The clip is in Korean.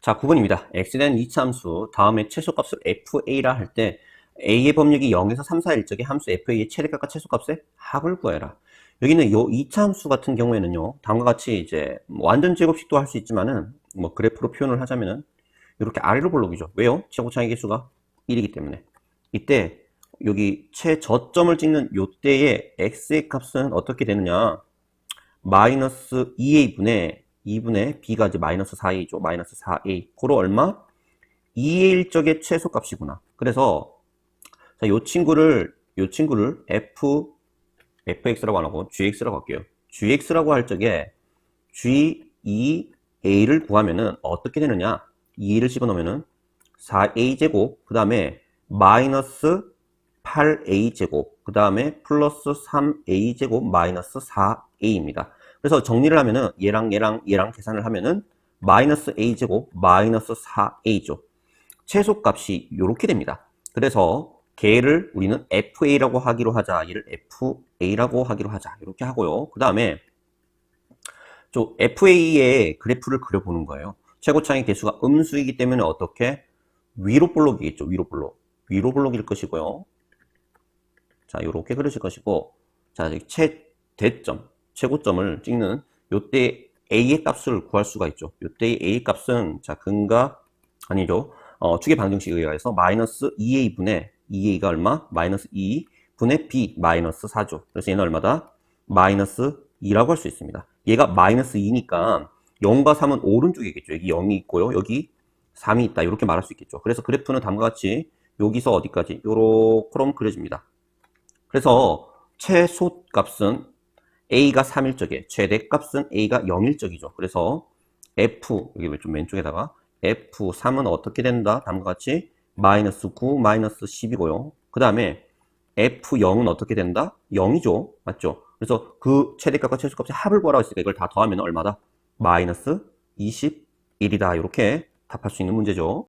자, 9번입니다. x에 대한 이차함수, 다음에 최소값을 fa라 할 때 a의 법력이 0에서 3, 4일 적에 함수 fa의 최대값과 최소값의 합을 구해라. 여기는 요 이차함수 같은 경우에는요, 다음과 같이 이제 뭐 완전 제곱식도 할 수 있지만은 뭐 그래프로 표현을 하자면은 이렇게 아래로 볼록이죠. 왜요? 최고차의 개수가 1이기 때문에. 이때 여기 최저점을 찍는 요때의 x의 값은 어떻게 되느냐? 마이너스 2a분의 2분의 b가 이제 마이너스 4a죠. 마이너스 4a. 고로 얼마? 2의 1적의 최소값이구나. 그래서 자, 요 친구를 요 친구를 f fx라고 안 하고 gx라고 할게요. gx라고 할 적에 g2a를 구하면은 어떻게 되느냐? 2를 집어넣으면은 4a제곱, 그 다음에 마이너스 8a제곱, 그 다음에 플러스 3a제곱 마이너스 4a입니다. 그래서 정리를 하면은 얘랑 얘랑 얘랑 계산을 하면은 마이너스 a제곱 마이너스 4a죠. 최소값이 이렇게 됩니다. 그래서 걔를 우리는 fa라고 하기로 하자. 얘를 fa라고 하기로 하자. 이렇게 하고요. 그 다음에 저 fa의 그래프를 그려보는 거예요. 최고차의 개수가 음수이기 때문에 어떻게 위로 볼록이겠죠. 위로 볼록. 위로 볼록일 것이고요. 자, 이렇게 그려질 것이고, 자, 최대점, 최고점을 찍는 요때 a의 값을 구할 수가 있죠. 요때의 a의 값은 자, 근과 아니죠. 어, 축의 방정식에 의해서 마이너스 2a분의 2a가 얼마? 마이너스 2분의 b 마이너스 4죠. 그래서 얘는 얼마다? 마이너스 2라고 할 수 있습니다. 얘가 마이너스 2니까 0과 3은 오른쪽이겠죠. 여기 0이 있고요. 여기 3이 있다. 이렇게 말할 수 있겠죠. 그래서 그래프는 다음과 같이 여기서 어디까지? 요렇게 그려집니다. 그래서 최소 값은 a가 3일 적에 최대 값은 a가 0일 적이죠. 그래서 f 여기 좀 왼쪽에다가 f3은 어떻게 된다? 다음과 같이 마이너스 9 마이너스 10이고요. 그 다음에 f0은 어떻게 된다? 0이죠. 맞죠? 그래서 그 최대값과 최소값의 합을 구하라고 했으니까 이걸 다 더하면 얼마다? 마이너스 21이다. 이렇게 답할 수 있는 문제죠.